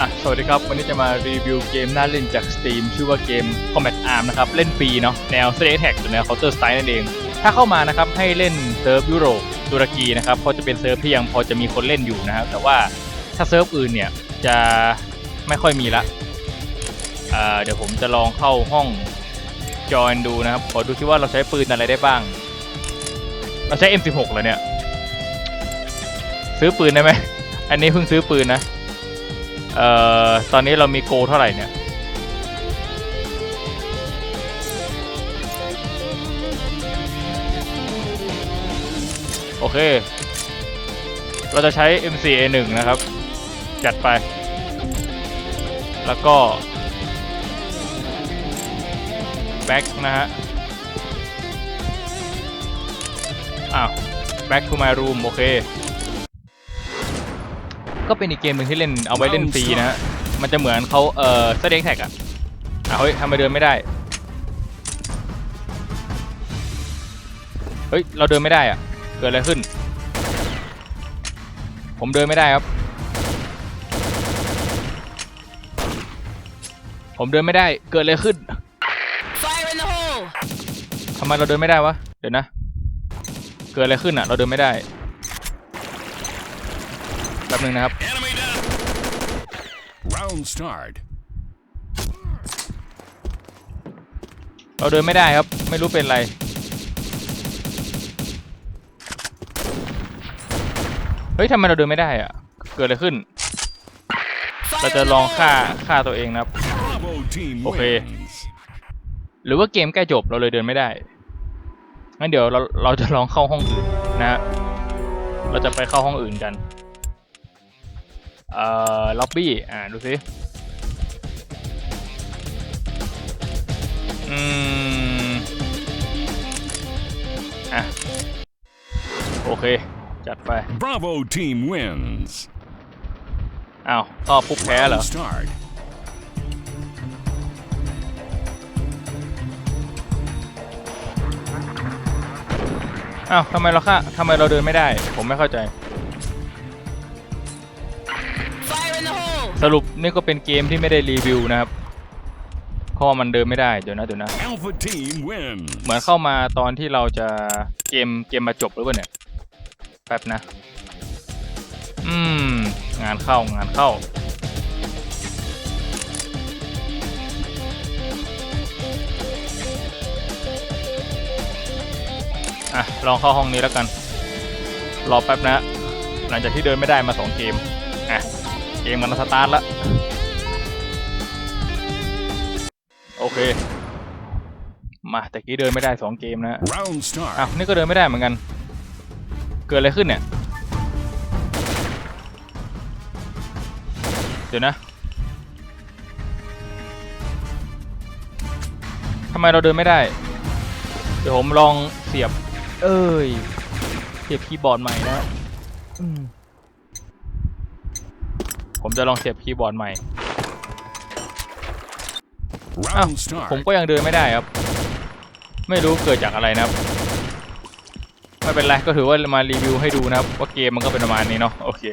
อะสวัสดีครับ วันนี้จะมารีวิวเกมน่าเล่นจาก Steam ชื่อว่าเกม Combat Arm นะครับ เล่นฟรีเนาะแนว s t a t Tag หรือแนว Counter Strike นั่นเอง ถ้าเข้ามานะครับ ให้เล่นเซิร์ฟยุโรปตุรกีนะครับเพราะจะเป็นเซิร์ฟที่ยังพอจะมีคนเล่นอยู่นะครับแต่ว่าถ้าเซิร์ฟอื่นเนี่ยจะไม่ค่อยมีละอ่าเดี๋ยวผมจะลองเข้าห้องจอยดูนะครับขอดูซิว่าเราใช้ปืนอะไรได้บ้าง เราใช้ M16 เหรอเนี่ย ซื้อปืนได้ไหมอันนี้เพิ่งซื้อปืนนะ เอ่อ ตอนนี้เรามีโกเท่าไหร่เนี่ย โอเค เราจะใช้ M4A1 นะครับ จัดไป แล้วก็ แบ็คนะฮะ อ้าว back to my room โอเค ก็เป็นอีกเกมหนึ่งที่เล่นเอาไว้เล่นฟรีนะฮะ มันจะเหมือนเขาเอ่อสเต็กแท็กอะอะเฮ้ยทำไมเดินไม่ได้ เฮ้ย เราเดินไม่ได้อะเกิดอะไรขึ้น ผมเดินไม่ได้ครับ ผมเดินไม่ได้ เกิดอะไรขึ้น Fire in the hole! ทำไมเราเดินไม่ได้วะ เดี๋ยวนะ เกิดอะไรขึ้นอะเราเดินไม่ได้ แป๊บนึงนะครับ Enemy down. Round start. เราเดินไม่ได้ครับ ไม่รู้เป็นไร เฮ้ยทำไมเราเดินไม่ได้อะเกิดอะไรขึ้น เรา Fire จะ in the ลอง hole! ฆ่าฆ่าตัวเองนะครับ Bravo team Okay. wins. หรือว่าเกมใกล้จบเราเลยเดินไม่ได้ งั้นเดี๋ยวเราเราจะลองเข้าห้องอื่นนะฮะ เราจะไปเข้าห้องอื่นกัน เอ่อล็อบบี้อ่าดูสิอืมอะโอเค จัดไป Bravo team wins. อ้าวก็ปุ๊บแพ้เหรอ Round start. อ้าวทำไมเราฆ่าทำไมเราเดินไม่ได้ ผมไม่เข้าใจ สรุปนี่ก็เป็นเกมที่ไม่ได้รีวิวนะครับเพราะว่ามันเดินไม่ได้เดี๋ยวนะเดี๋ยวนะ Alpha team wins. เหมือนเข้ามาตอนที่เราจะเกมเกมมาจบหรือเปล่าเนี่ยแป๊บนะ อืม งานเข้างานเข้า อะ ลองเข้าห้องนี้แล้วกัน รอแป๊บนะ หลังจากที่เดินไม่ได้มาสองเกม อะ เกมมันสตาร์ทแล้ว โอเค มาแต่กี้เดินไม่ได้สองเกมนะ Round อ้าว start. นี่ก็เดินไม่ได้เหมือนกัน เกิดอะไรขึ้นเนี่ย เดี๋ยวนะทำไมเราเดินไม่ได้ เดี๋ยวผมลองเสียบ เอ้ย เสียบคีย์บอร์ดใหม่นะอืม ผมจะลองเสียบคีย์บอร์ดใหม่ Round ผม start. ก็ยังเดินไม่ได้ครับ ไม่รู้เกิดจากอะไรนะครับ ไม่เป็นไรก็ถือว่ามารีวิวให้ดูนะครับ ว่าเกมมันก็เป็นประมาณนี้เนาะโอเค